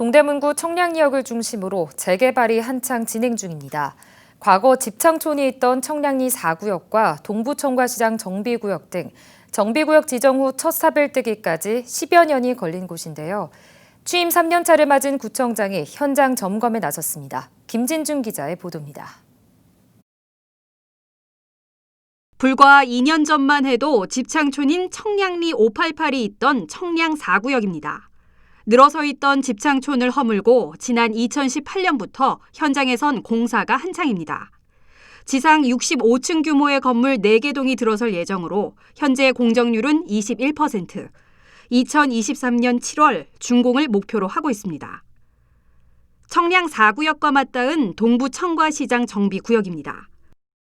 동대문구 청량리역을 중심으로 재개발이 한창 진행 중입니다. 과거 집창촌이 있던 청량리 4구역과 동부청과시장 정비구역 등 정비구역 지정 후 첫 사별뜨기까지 10여 년이 걸린 곳인데요. 취임 3년 차를 맞은 구청장이 현장 점검에 나섰습니다. 김진중 기자의 보도입니다. 불과 2년 전만 해도 집창촌인 청량리 588이 있던 청량 4구역입니다. 늘어서 있던 집창촌을 허물고 지난 2018년부터 현장에선 공사가 한창입니다. 지상 65층 규모의 건물 4개 동이 들어설 예정으로 현재 공정률은 21%, 2023년 7월 준공을 목표로 하고 있습니다. 청량 4구역과 맞닿은 동부 청과시장 정비구역입니다.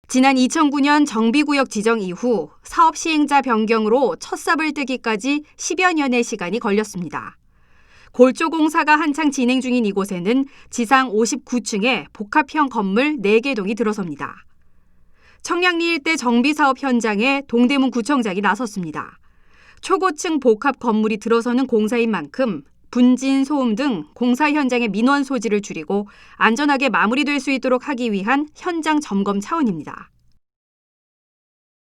지난 2009년 정비구역 지정 이후 사업 시행자 변경으로 첫 삽을 뜨기까지 10여 년의 시간이 걸렸습니다. 골조 공사가 한창 진행 중인 이곳에는 지상 59층의 복합형 건물 4개 동이 들어섭니다. 청량리 일대 정비 사업 현장에 동대문 구청장이 나섰습니다. 초고층 복합 건물이 들어서는 공사인 만큼 분진, 소음 등 공사 현장의 민원 소지를 줄이고 안전하게 마무리될 수 있도록 하기 위한 현장 점검 차원입니다.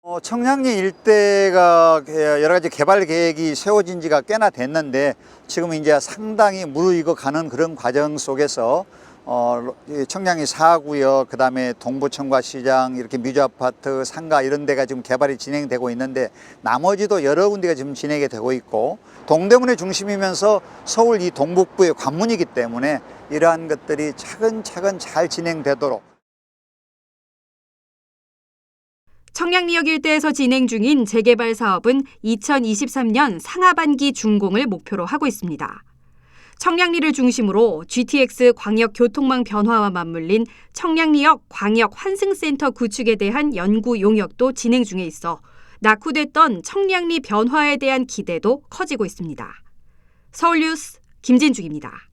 어, 청량리 일대가 여러 가지 개발 계획이 세워진 지가 꽤나 됐는데 지금 이제 상당히 무르익어 가는 그런 과정 속에서 어, 이 청량리 4구역, 그 다음에 동부청과시장, 이렇게 뮤즈아파트, 상가 이런 데가 지금 개발이 진행되고 있는데 나머지도 여러 군데가 지금 진행이 되고 있고 동대문의 중심이면서 서울 이 동북부의 관문이기 때문에 이러한 것들이 차근차근 잘 진행되도록 청량리역 일대에서 진행 중인 재개발 사업은 2023년 상하반기 준공을 목표로 하고 있습니다. 청량리를 중심으로 GTX 광역 교통망 변화와 맞물린 청량리역 광역 환승센터 구축에 대한 연구 용역도 진행 중에 있어 낙후됐던 청량리 변화에 대한 기대도 커지고 있습니다. 서울 뉴스 김진중입니다.